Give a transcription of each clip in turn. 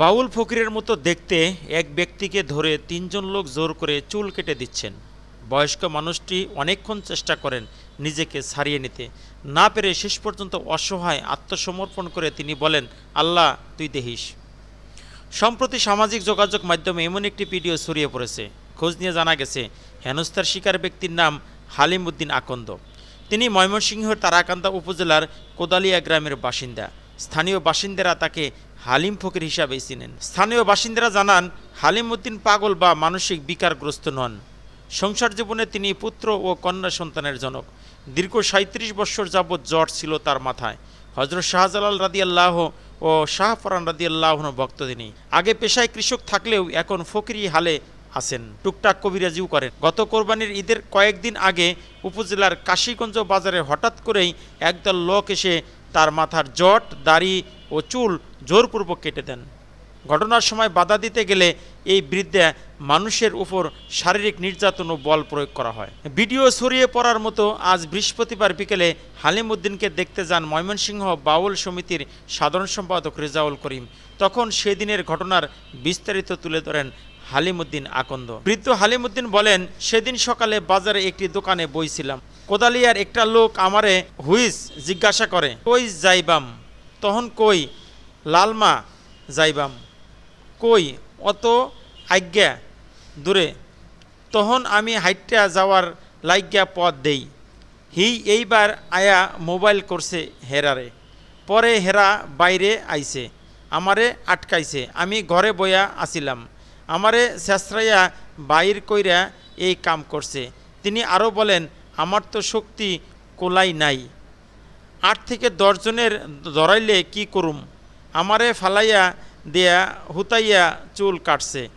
বাউল ফকিরের মতো দেখতে এক ব্যক্তিকে ধরে তিনজন লোক জোর করে চুল কেটে দিচ্ছেন। বয়স্ক মানুষটি অনেকক্ষণ চেষ্টা করেন নিজেকে ছাড়িয়ে নিতে। না পেরে শেষ পর্যন্ত অসহায় আত্মসমর্পণ করে তিনি বলেন, আল্লাহ, তুই দেহিস। সম্প্রতি সামাজিক যোগাযোগ মাধ্যমে এমন একটি ভিডিও ছড়িয়ে পড়েছে। খোঁজ নিয়ে জানা গেছে, হেনস্থার শিকার ব্যক্তির নাম হালিম উদ্দিন আকন্দ। তিনি ময়মনসিংহের তারাকান্দা উপজেলার কোদালিয়া গ্রামের বাসিন্দা। স্থানীয় বাসিন্দারা তাকে হালিম ফকির হিসাবে চিনেন। স্থানীয় বাসিন্দারা জানান, হালিম উদ্দিন পাগল বা মানসিক বিকারগ্রস্ত নন। সংসার জীবনে তিনি পুত্র ও কন্যা সন্তানের জনক। দীর্ঘ সাঁত্রিশ বৎসর যাবৎ জ্বর ছিল তার মাথায়। হজরত শাহজালাল রাদিয়াল্লাহ ও শাহফরান রাদিয়াল্লাহ ভক্ত তিনি। আগে পেশায় কৃষক থাকলেও এখন ফকিরি হালে আছেন। টুকটাক কবিরাজিও করেন। গত কোরবানির ঈদের কয়েকদিন আগে উপজেলার কাশীগঞ্জ বাজারে হঠাৎ করেই একদল লোক এসে তার মাথার জট, দাড়ি ও চুল জোরপূর্বক কেটে দেন। ঘটনার সময় বাধা দিতে গেলে এই বৃদ্ধা মানুষের উপর শারীরিক নির্যাতন ও বল প্রয়োগ করা হয়। ভিডিও ছড়িয়ে পড়ার মতো আজ বৃহস্পতিবার বিকেলে হালিম উদ্দিনকে দেখতে যান ময়মনসিংহ বাউল সমিতির সাধারণ সম্পাদক রেজাউল করিম। তখন সেদিনের ঘটনার বিস্তারিত তুলে ধরেন হালিমুদ্দিন আকন্দ। বৃদ্ধ হালিমুদ্দিন বলেন, সেদিন সকালে বাজারে একটি দোকানে বইছিলাম। কোদালিয়ার একটা লোক আমারে হুইস জিজ্ঞাসা করে, কই যাইবাম? তখন কই, লালমা যাইবাম। কই, অত আজ্ঞা দূরে। তখন আমি হাইটটা যাওয়ার লাইজ্ঞা পথ দেই। হি এইবার আয়া মোবাইল করছে হেরারে। পরে হেরা বাইরে আইছে, আমারে আটকাইছে। আমি ঘরে বয়া আসিলাম। আমারে শেষরাইয়া বাইর কইরা এই কাম করছে। তিনি আরও বলেন আমার তো শক্তি কোলাই নাই। আট থেকে দশজনের ধরাইলে কি করুম? আমারে ফালাইয়া দেয়া, হুতাইয়া চুল কাটছে।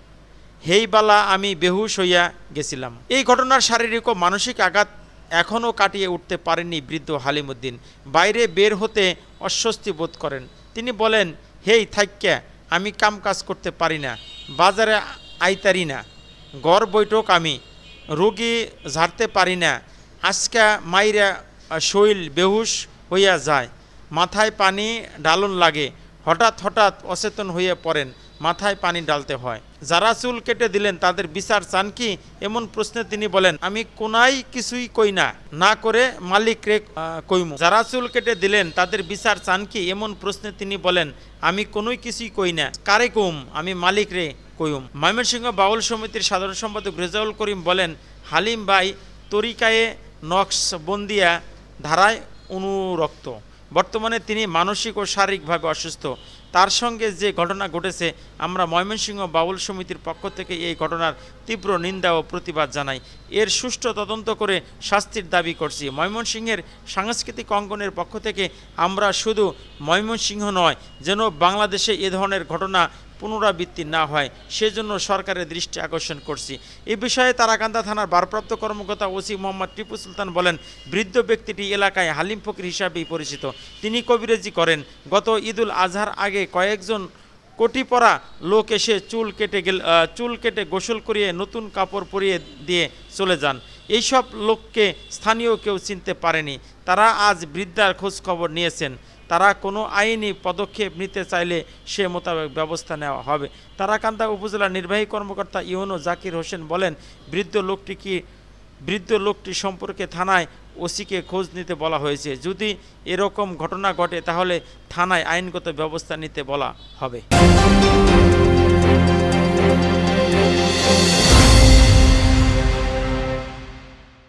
হেই বালা, আমি বেহুশ হইয়া গেছিলাম। এই ঘটনার শারীরিক ও মানসিক আঘাত এখনও কাটিয়ে উঠতে পারেননি বৃদ্ধ হালিমুদ্দিন। বাইরে বের হতে অস্বস্তি বোধ করেন। তিনি বলেন, হেই থাক্যা আমি কাম কাজ করতে পারি না। বাজারে আইতারি না। গড় বৈঠক আমি। রোগী ঝাড়তে পারি না। আজকা মাইরা শৈল বেহুশ হইয়া যায়। মাথায় পানি ডালন লাগে। হঠাৎ হঠাৎ অচেতন হয়ে পড়েন। মাথায় পানি ডালতে হয়। যারা চুল কেটে দিলেন, তাদের বিচার চান কি? এমন প্রশ্নে তিনি বলেন, আমি কোনাই কিছুই কই না। না করে মালিক রে কইমু। যারা চুল কেটে দিলেন, তাদের বিচার চান কি? এমন প্রশ্নে তিনি বলেন, আমি কোনোই কিছুই কই না। কারে কুম আমি মালিক রে কইম। ময়মনসিংহ বাউল সমিতির সাধারণ সম্পাদক রেজাউল করিম বলেন, হালিম ভাই, তরিকায়ে নকশ বন্দিয়া ধারায় অনুরক্ত। বর্তমানে তিনি মানসিক ও শারীরিকভাবে অসুস্থ। তার সঙ্গে যে ঘটনা ঘটেছে, আমরা ময়মনসিংহ বাউল সমিতির পক্ষ থেকে এই ঘটনার তীব্র নিন্দা ও প্রতিবাদ জানাই। এর সুষ্ঠু তদন্ত করে শাস্তির দাবি করছি। ময়মনসিংহের সাংস্কৃতিক অঙ্গনের পক্ষ থেকে আমরা শুধু ময়মনসিংহ নয়, যেন বাংলাদেশে এ ধরনের ঘটনা পুনরাবৃত্তি না হয়, সেজন্য সরকারের দৃষ্টি আকর্ষণ করছি। এ বিষয়ে তারাকান্দা থানার ভারপ্রাপ্ত কর্মকর্তা ওসি মোহাম্মদ টিপু সুলতান বলেন, বৃদ্ধ ব্যক্তিটি এলাকায় হালিম ফকির হিসাবেই পরিচিত। তিনি কবিরাজি করেন। গত ঈদুল আজহার আগে কয়েকজন কোটি পরা লোক এসে চুল কেটে গেল চুল কেটে গোসল করিয়ে নতুন কাপড় পরিয়ে দিয়ে চলে যান। এইসব লোককে স্থানীয় কেউ চিনতে পারেনি। তারা আজ বৃদ্ধার খোঁজ খবর নিয়েছেন। তারা কোনো আইনি পদক্ষেপ নিতে চাইলে সে মোতাবেক ব্যবস্থা নেওয়া হবে। তারাকান্দা উপজেলার নির্বাহী কর্মকর্তা ইউনো জাকির হোসেন বলেন, বৃদ্ধ লোকটি কি, বৃদ্ধ লোকটি সম্পর্কে থানায় ওসিকে খোঁজ নিতে বলা হয়েছে। যদি এরকম ঘটনা ঘটে, তাহলে থানায় আইনগত ব্যবস্থা নিতে বলা হবে।